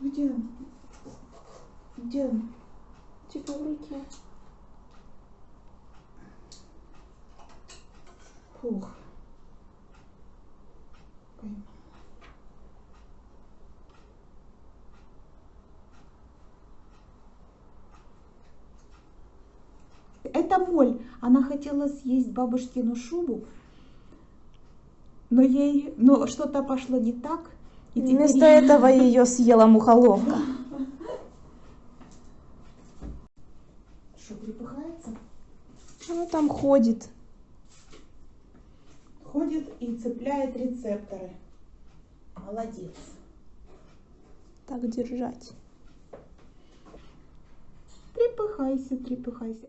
Где он? Где он? Типа в руке. Фух. Это Моль. Она хотела съесть бабушкину шубу, но ей, но что-то пошло не так. И Вместо этого ее съела мухоловка. Что, припыхается? Она там ходит. Ходит и цепляет рецепторы. Молодец. Так держать. Трепыхайся, трепыхайся.